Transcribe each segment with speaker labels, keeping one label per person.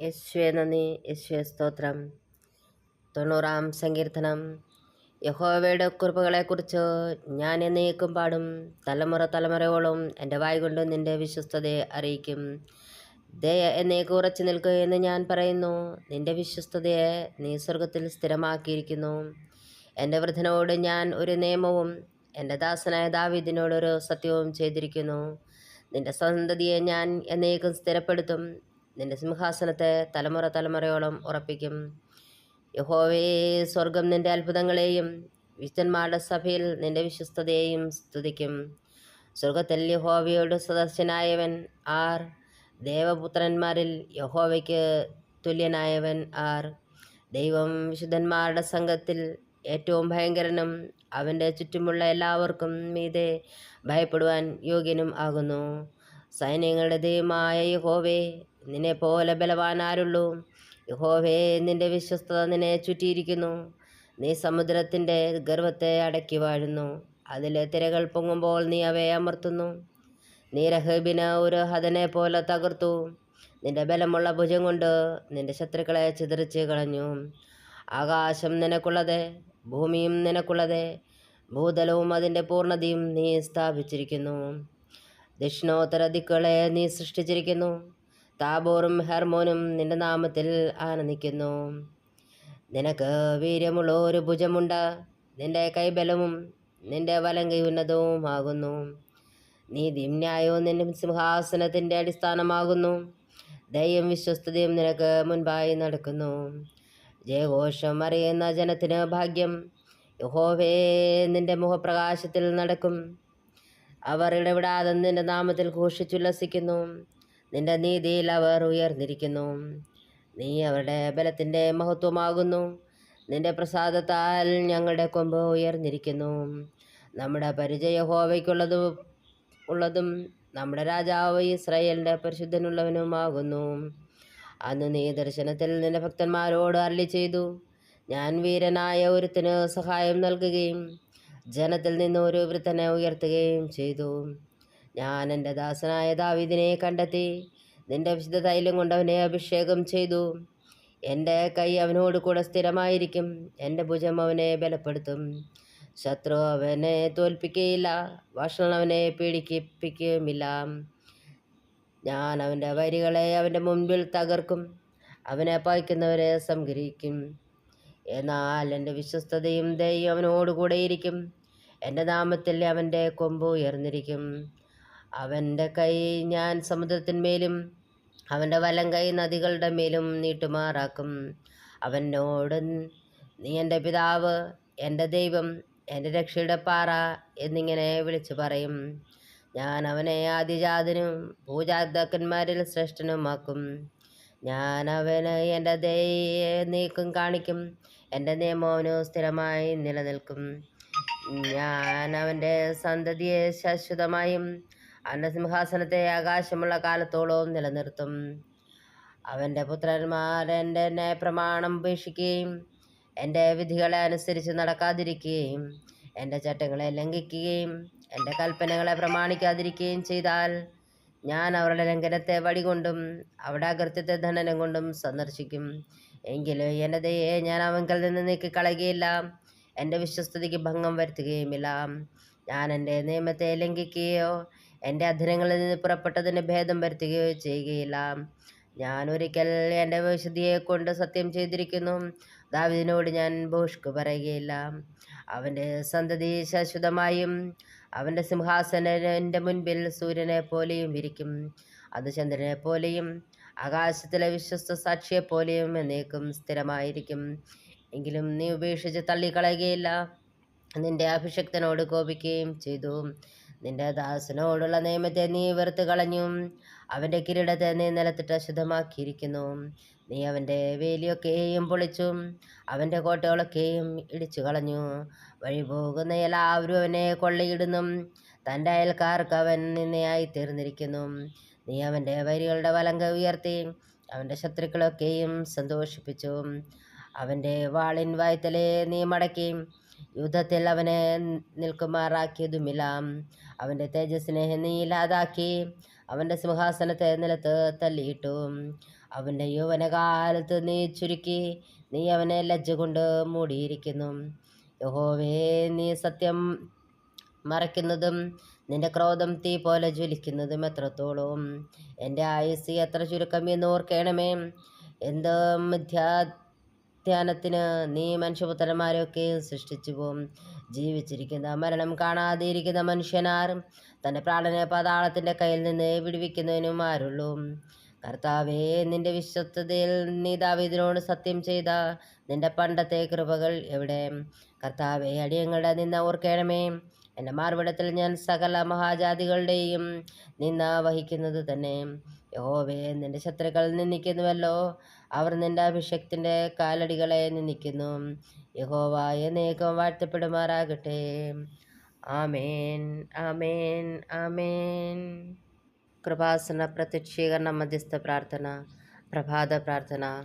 Speaker 1: യേശുവെ നന്ദി യേശുവെ സ്തോത്രം. തൊണ്ണൂറാം സങ്കീർത്തനം. യഹോവയുടെ കുറിപ്പുകളെക്കുറിച്ച് ഞാൻ എന്നേക്കും പാടും. തലമുറ തലമുറയോളം എന്റെ വായ് കൊണ്ട് നിന്റെ വിശ്വസ്തതയെ അറിയിക്കും. ദയ എന്നേക്ക് ഉറച്ചു നിൽക്കുക എന്ന് ഞാൻ പറയുന്നു. നിന്റെ വിശ്വസ്തതയെ നീ സ്വർഗത്തിൽ സ്ഥിരമാക്കിയിരിക്കുന്നു. എന്റെ വൃദ്ധനോട് ഞാൻ ഒരു നിയമവും എന്റെ ദാസനായ ദാവിദിനോടൊരു സത്യവും ചെയ്തിരിക്കുന്നു. നിന്റെ സന്തതിയെ ഞാൻ എന്നേക്കും സ്ഥിരപ്പെടുത്തും. നിന്റെ സിംഹാസനത്തെ തലമുറ തലമുറയോളം ഉറപ്പിക്കും. യഹോവേ സ്വർഗം നിന്റെ അത്ഭുതങ്ങളെയും വിശുദ്ധന്മാരുടെ സഭയിൽ നിന്റെ വിശ്വസ്തതയെയും സ്തുതിക്കും. സ്വർഗത്തിൽ യഹോവയോട് സദസ്യനായവൻ ആർ. ദേവപുത്രന്മാരിൽ യഹോവയ്ക്ക് തുല്യനായവൻ ആർ. ദൈവം വിശുദ്ധന്മാരുടെ സംഘത്തിൽ ഏറ്റവും ഭയങ്കരനും അവന്റെ ചുറ്റുമുള്ള എല്ലാവർക്കും മീതെ ഭയപ്പെടുവാൻ യോഗ്യനും ആകുന്നു. സൈന്യങ്ങളുടെ ദൈവമായ യഹോവേ നിന്നെ പോലെ ബലവാൻ ആരുള്ളൂ? യഹോവേ നിന്റെ വിശ്വസ്തത നിന്നെ ചുറ്റിയിരിക്കുന്നു. നീ സമുദ്രത്തിന്റെ ഗർവത്തെ അടക്കി വാഴുന്നു. അതിലെ തിരകൾ പൊങ്ങുമ്പോൾ നീ അവയെ അമർത്തുന്നു. നീ രഹബിന് ഒരു ഹതനെ പോലെ തകർത്തു. നിന്റെ ബലമുള്ള ഭുജം കൊണ്ട് നിന്റെ ശത്രുക്കളെ ചിതറിച്ച് കളഞ്ഞു. ആകാശം നിനക്കുള്ളത് ഭൂമിയും നിനക്കുള്ളത് ഭൂതലവും അതിന്റെ പൂർണതയും നീ സ്ഥാപിച്ചിരിക്കുന്നു. ദക്ഷിണോത്തര ദിക്കുകളെ നീ സൃഷ്ടിച്ചിരിക്കുന്നു. താബോറും ഹെർമോനും നിന്റെ നാമത്തിൽ ആനന്ദിക്കുന്നു. നിനക്ക് വീര്യമുള്ള ഒരു ഭുജമുണ്ട്. നിന്റെ കൈബലവും നിന്റെ വലം കൈ ഉന്നതവുമാകുന്നു. നീതിയും ന്യായവും നിന്റെ സിംഹാസനത്തിന്റെ അടിസ്ഥാനമാകുന്നു. ദയം വിശ്വസ്തതയും നിനക്ക് മുൻപായി നടക്കുന്നു. ജയഘോഷം അറിയുന്ന ജനത്തിന് ഭാഗ്യം. യഹോവേ നിന്റെ മുഖപ്രകാശത്തിൽ നടക്കും. അവർ ഇടപെടാതെ നിന്റെ നാമത്തിൽ ഘോഷിച്ചുല്ലസിക്കുന്നു. നിന്റെ നീതിയിൽ അവർ ഉയർന്നിരിക്കുന്നു. നീ അവരുടെ ബലത്തിന്റെ മഹത്വമാകുന്നു. നിന്റെ പ്രസാദത്താൽ ഞങ്ങളുടെ കൊമ്പ് ഉയർന്നിരിക്കുന്നു. നമ്മുടെ പരിചയ ഹോവയ്ക്കുള്ളത് ഉള്ളതും നമ്മുടെ രാജാവ് ഇസ്രായേലിന്റെ പരിശുദ്ധനുള്ളവനുമാകുന്നു അന്ന് നീ ദർശനത്തിൽ നിന്റെ ഭക്തന്മാരോട് അരളി ചെയ്തു. ഞാൻ വീരനായ ഒരുത്തിന് സഹായം നൽകുകയും ജനത്തിൽ നിന്ന് ഒരു വൃത്തനെ ഉയർത്തുകയും ചെയ്തു. ഞാൻ എന്റെ ദാസനായ ദാവിദിനെ കണ്ടെത്തി. നിന്റെ വിശുദ്ധ തൈലം കൊണ്ട് അവനെ അഭിഷേകം ചെയ്തു. എന്റെ കൈ അവനോട് കൂടെ സ്ഥിരമായിരിക്കും. എന്റെ ഭുജം അവനെ ബലപ്പെടുത്തും. ശത്രു അവനെ തോൽപ്പിക്കുകയില്ല ഭക്ഷണം അവനെ പീഡിപ്പിക്കുകയുമില്ല. ഞാൻ അവന്റെ വരികളെ അവന്റെ മുൻപിൽ തകർക്കും. അവനെ പായിക്കുന്നവരെ സംഗ്രഹിക്കും. എന്നാൽ എന്റെ വിശ്വസ്തതയും ദയും അവനോടുകൂടെയിരിക്കും എന്റെ നാമത്തിൽ അവന്റെ കൊമ്പ് ഉയർന്നിരിക്കും. അവന്റെ കൈ ഞാൻ സമുദ്രത്തിന്മേലും അവന്റെ വലം കൈ നദികളുടെ മേലും നീട്ടുമാറാക്കും. അവനോട് നീ എന്റെ പിതാവ് എന്റെ ദൈവം എന്റെ രക്ഷയുടെ പാറ എന്നിങ്ങനെ വിളിച്ചു പറയും. ഞാൻ അവനെ ആദിജാതനും പൂജാതാക്കന്മാരിൽ ശ്രേഷ്ഠനുമാക്കും. ഞാൻ അവന് എന്റെ ദയെ നീക്കും കാണിക്കും. എന്റെ നിയമവനു സ്ഥിരമായി നിലനിൽക്കും. ഞാൻ അവന്റെ സന്തതിയെ ശാശ്വതമായും അവന്റെ സിംഹാസനത്തെ ആകാശമുള്ള കാലത്തോളവും നിലനിർത്തും. അവന്റെ പുത്രന്മാർ എന്റെ ന്യായപ്രമാണം ഉപേക്ഷിക്കുകയും എന്റെ വിധികളെ അനുസരിച്ച് നടക്കാതിരിക്കുകയും എന്റെ ചട്ടങ്ങളെ ലംഘിക്കുകയും എന്റെ കൽപ്പനകളെ പ്രമാണിക്കാതിരിക്കുകയും ചെയ്താൽ ഞാൻ അവരുടെ ലംഘനത്തെ വടികൊണ്ടും അവരുടെ അകൃത്യത്തെ ധനനം കൊണ്ടും സന്ദർശിക്കും. എങ്കിലും എന്റെ ദയെ ഞാൻ അവങ്കൽ നിന്ന് നീക്കിക്കളയുകയില്ല. എന്റെ വിശ്വസ്തതയ്ക്ക് ഭംഗം വരുത്തുകയുമില്ല. ഞാൻ എന്റെ നിയമത്തെ ലംഘിക്കുകയോ എന്റെ അധരങ്ങളിൽ നിന്ന് പുറപ്പെട്ടതിന് ഭേദം വരുത്തുകയോ ചെയ്യുകയില്ല. ഞാൻ ഒരിക്കൽ എന്റെ വിശുദ്ധിയെ കൊണ്ട് സത്യം ചെയ്തിരിക്കുന്നു. ദാവിദിനോട് ഞാൻ ഭോഷ്ക് പറയുകയില്ല. അവന്റെ സന്തതി ശാശ്വതമായും അവന്റെ സിംഹാസനന്റെ മുൻപിൽ സൂര്യനെ പോലെയും ഇരിക്കും. അത് ചന്ദ്രനെ പോലെയും ആകാശത്തിലെ വിശ്വസ്ത സാക്ഷിയെ പോലെയും എന്നേക്കും സ്ഥിരമായിരിക്കും. എങ്കിലും നീ ഉപേക്ഷിച്ച് തള്ളിക്കളയുകയില്ല. നിന്റെ അഭിഷക്തനോട് കോപിക്കുകയും ചെയ്തു. നിന്റെ ദാസനോടുള്ള നിയമത്തെ നീ വെറുത്ത് കളഞ്ഞു അവന്റെ കിരീടത്തെ നീ നിലത്തിട്ട് അശുദ്ധമാക്കിയിരിക്കുന്നു. നീ അവന്റെ വേലിയൊക്കെയും പൊളിച്ചു അവന്റെ കോട്ടകളൊക്കെയും ഇടിച്ചു കളഞ്ഞു. വഴി പോകുന്ന എല്ലാവരും അവനെ കൊള്ളയിടുന്നു തന്റെ അയൽക്കാർക്ക് അവൻ നിന്നെയായി തീർന്നിരിക്കുന്നു. നീ അവന്റെ വരികളുടെ വലങ്ക ഉയർത്തി അവന്റെ ശത്രുക്കളൊക്കെയും സന്തോഷിപ്പിച്ചു. അവന്റെ വാളിൻ വായ്ത്തലെ നീ മടക്കി യുദ്ധത്തിൽ അവനെ നിൽക്കുമാറാക്കിയതുമില്ല. അവന്റെ തേജസ്സിനെ നീലാതാക്കി അവന്റെ സിംഹാസനത്തെ നിലത്ത് തല്ലിയിട്ടു അവന്റെ യൗവനകാലത്ത് നീ ചുരുക്കി. നീ അവനെ ലജ്ജ കൊണ്ട് മൂടിയിരിക്കുന്നു. യഹോവേ നീ സത്യം മറയ്ക്കുന്നതും നിന്റെ ക്രോധം തീ പോലെ ജ്വലിക്കുന്നതും എത്രത്തോളം? എന്റെ ആയുസ് എത്ര ചുരുക്കം എന്ന് ഓർക്കണമേ. എന്ത് മിഥ്യാധ്യാനത്തിന് നീ മനുഷ്യപുത്രന്മാരെയൊക്കെ സൃഷ്ടിച്ചു പോകും ജീവിച്ചിരിക്കുന്ന മരണം കാണാതെയിരിക്കുന്ന മനുഷ്യനാരും തന്റെ പ്രാണനെ പാതാളത്തിന്റെ കയ്യിൽ നിന്ന് വിടുവിക്കുന്നതിനും ആരുള്ളൂ. കർത്താവേ നിന്റെ വിശ്വസ്തതയിൽ നീ ദാവീദിനോട് സത്യം ചെയ്ത നിന്റെ പണ്ടത്തെ കൃപകൾ എവിടെ? കർത്താവേ അടിയങ്ങളുടെ നിന്ന ഓർക്കണമേ. എന്റെ മാർവിടത്തിൽ ഞാൻ സകല മഹാജാതികളുടെയും നിന്ന വഹിക്കുന്നത് തന്നെ. യഹോവേ നിന്റെ ശത്രുക്കൾ നിന്ദിക്കുന്നുവല്ലോ. അവർ നിന്റെ അഭിഷക്തിന്റെ കാലടികളെ നിന്ദിക്കുന്നു. യഹോവ എന്നേക്കും വാഴ്ത്തപ്പെടുമാറാകട്ടെ. ആമേൻ ആമേൻ ആമേൻ. കൃപാസന പ്രത്യക്ഷീകരണ മധ്യസ്ഥ പ്രാർത്ഥന പ്രഭാത പ്രാർത്ഥന.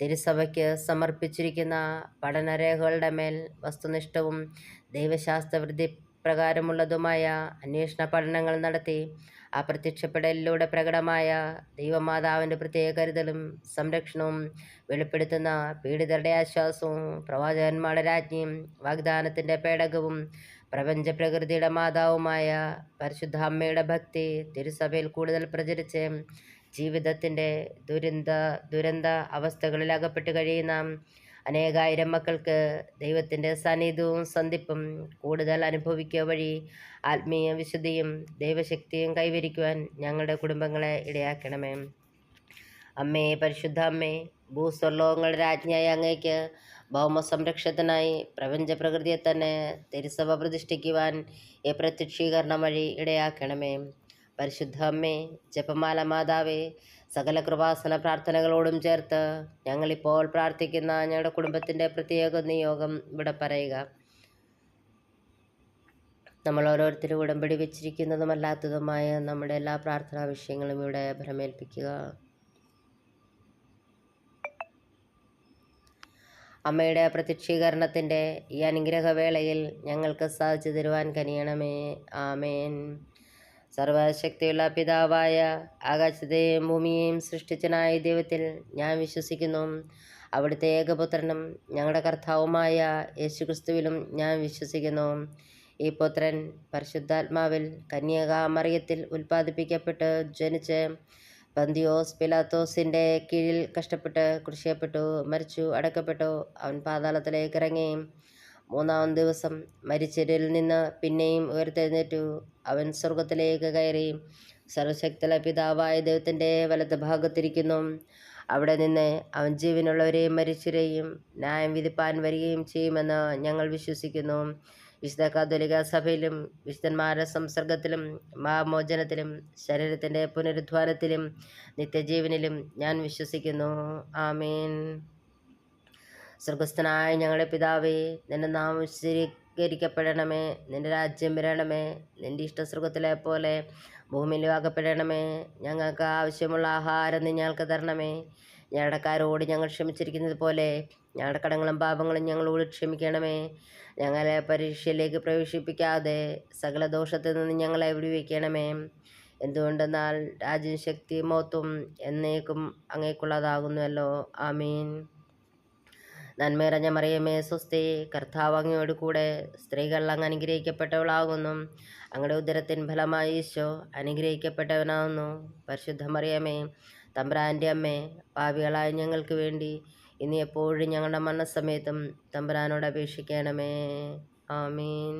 Speaker 1: തിരുസഭയ്ക്ക് സമർപ്പിച്ചിരിക്കുന്ന പഠനരേഖകളുടെ മേൽ വസ്തുനിഷ്ഠവും ദൈവശാസ്ത്രവൃത്തി പ്രകാരമുള്ളതുമായ അന്വേഷണ പഠനങ്ങൾ നടത്തി ആ പ്രത്യക്ഷപ്പെടലിലൂടെ പ്രകടമായ ദൈവമാതാവിന്റെ പ്രത്യേക കരുതലും സംരക്ഷണവും വെളിപ്പെടുത്തുന്ന പീഡിതരുടെ ആശ്വാസവും പ്രവാചകന്മാരുടെ രാജ്ഞിയും വാഗ്ദാനത്തിന്റെ പേടകവും പ്രപഞ്ച പ്രകൃതിയുടെ മാതാവുമായ പരിശുദ്ധ അമ്മയുടെ ഭക്തി തിരുസഭയിൽ കൂടുതൽ പ്രചരിച്ച് ജീവിതത്തിന്റെ ദുരന്ത ദുരന്ത അവസ്ഥകളിൽ അകപ്പെട്ട് കഴിയുന്ന അനേകായിരം മക്കൾക്ക് ദൈവത്തിന്റെ സാന്നിധ്യവും സന്ധിപ്പും കൂടുതൽ അനുഭവിക്കുക വഴി ആത്മീയ വിശുദ്ധിയും ദൈവശക്തിയും കൈവരിക്കുവാൻ ഞങ്ങളുടെ കുടുംബങ്ങളെ ഇടയാക്കണമേ. അമ്മേ പരിശുദ്ധ അമ്മേ ഭൂസ്വർലോകങ്ങളുടെ രാജ്ഞിയായ അങ്ങേക്ക് ഭൗമ സംരക്ഷത്തിനായി പ്രപഞ്ച പ്രകൃതിയെ തന്നെ തിരുസഭ പ്രതിഷ്ഠിക്കുവാൻ ഈ പ്രത്യക്ഷീകരണം വഴി ഇടയാക്കണമേ. പരിശുദ്ധ അമ്മേ ജപമാല മാതാവേ സകല കൃപാസന പ്രാർത്ഥനകളോടും ചേർത്ത് ഞങ്ങളിപ്പോൾ പ്രാർത്ഥിക്കുന്ന ഞങ്ങളുടെ കുടുംബത്തിന്റെ പ്രത്യേക നിയോഗം ഇവിടെ പറയുക. നമ്മൾ ഓരോരുത്തരും ഉടമ്പടി വെച്ചിരിക്കുന്നതുമല്ലാത്തതുമായ നമ്മുടെ എല്ലാ പ്രാർത്ഥനാ വിഷയങ്ങളും ഇവിടെ ഭ്രമേൽപ്പിക്കുക. അമ്മയുടെ പ്രത്യക്ഷീകരണത്തിന്റെ ഈ അനുഗ്രഹവേളയിൽ ഞങ്ങൾക്ക് സാധിച്ചു തരുവാൻ കനിയണമേ. ആമേൻ. സർവശക്തിയുള്ള പിതാവായ ആകാശത്തെയും ഭൂമിയെയും സൃഷ്ടിച്ചനായ ദൈവത്തിൽ ഞാൻ വിശ്വസിക്കുന്നു. അവിടുത്തെ ഏകപുത്രനും ഞങ്ങളുടെ കർത്താവുമായ യേശുക്രിസ്തുവിലും ഞാൻ വിശ്വസിക്കുന്നു. ഈ പുത്രൻ പരിശുദ്ധാത്മാവിൽ കന്യകാമറിയത്തിൽ ഉൽപ്പാദിപ്പിക്കപ്പെട്ട് ജനിച്ച് പന്തിയോസ് പിലാത്തോസിന്റെ കീഴിൽ കഷ്ടപ്പെട്ട് കൃഷിയപ്പെട്ടു മരിച്ചു അടക്കപ്പെട്ടു. അവൻ പാതാളത്തിലേക്ക് ഇറങ്ങി മൂന്നാം ദിവസം മരിച്ചരിൽ നിന്ന് പിന്നെയും ഉയർത്തെഴുന്നേറ്റു. അവൻ സ്വർഗത്തിലേക്ക് കയറി. സർവശക്തല പിതാവായ ദൈവത്തിന്റെ വലത്ത് ഭാഗത്തിരിക്കുന്നു. അവിടെ നിന്ന് അവൻ ജീവനുള്ളവരെയും മരിച്ചവരെയും ന്യായം വിധിപ്പാൻ വരികയും ചെയ്യുമെന്ന് ഞങ്ങൾ വിശ്വസിക്കുന്നു. വിശുദ്ധ കാതോലിക സഭയിലും വിശുദ്ധന്മാരുടെ സംസർഗത്തിലും മഹാമോചനത്തിലും ശരീരത്തിന്റെ പുനരുദ്ധാനത്തിലും നിത്യജീവനിലും ഞാൻ വിശ്വസിക്കുന്നു. ആമീൻ. സ്വർഗസ്ഥനായ ഞങ്ങളുടെ പിതാവേ നിന്റെ നാമം സ്വീകരിക്കപ്പെടണമേ നിന്റെ രാജ്യം വരണമേ നിന്റെ ഇഷ്ടസ്വർഗത്തിലെ പോലെ ഭൂമിയിലും ആകപ്പെടണമേ ഞങ്ങൾക്ക് ആവശ്യമുള്ള ആഹാരം നീ ഞങ്ങൾക്ക് തരണമേ. ഞങ്ങളുടെക്കാരോട് ഞങ്ങൾ ക്ഷമിച്ചിരിക്കുന്നത് പോലെ ഞങ്ങളുടെ കടങ്ങളും പാപങ്ങളും ഞങ്ങളോട് ക്ഷമിക്കണമേ. ഞങ്ങളെ പരീക്ഷയിലേക്ക് പ്രവേശിപ്പിക്കാതെ സകല ദോഷത്തിൽ നിന്ന് ഞങ്ങളെ വിടുവിക്കണമേ. എന്തുകൊണ്ടെന്നാൽ രാജ്യം ശക്തി എന്നേക്കും അങ്ങേക്കുള്ളതാകുന്നുവല്ലോ. ആമീൻ. നന്മയിറഞ്ഞ മറിയമേ സ്വസ്തി കർത്താവ് അങ്ങയോട് കൂടെ സ്ത്രീകൾ അങ്ങ് അനുഗ്രഹിക്കപ്പെട്ടവളാകുന്നു. അങ്ങയുടെ ഉദരത്തിൻ ഫലമായി ഈശോ അനുഗ്രഹിക്കപ്പെട്ടവനാകുന്നു. പരിശുദ്ധ മറിയമേ തമ്പ്രാന്റെ അമ്മേ പാവികളായ ഞങ്ങൾക്ക് വേണ്ടി ഇനി എപ്പോഴും ഞങ്ങളുടെ മരണസമയത്തും തമ്പുരാനോട് അപേക്ഷിക്കണമേ. ആമീൻ.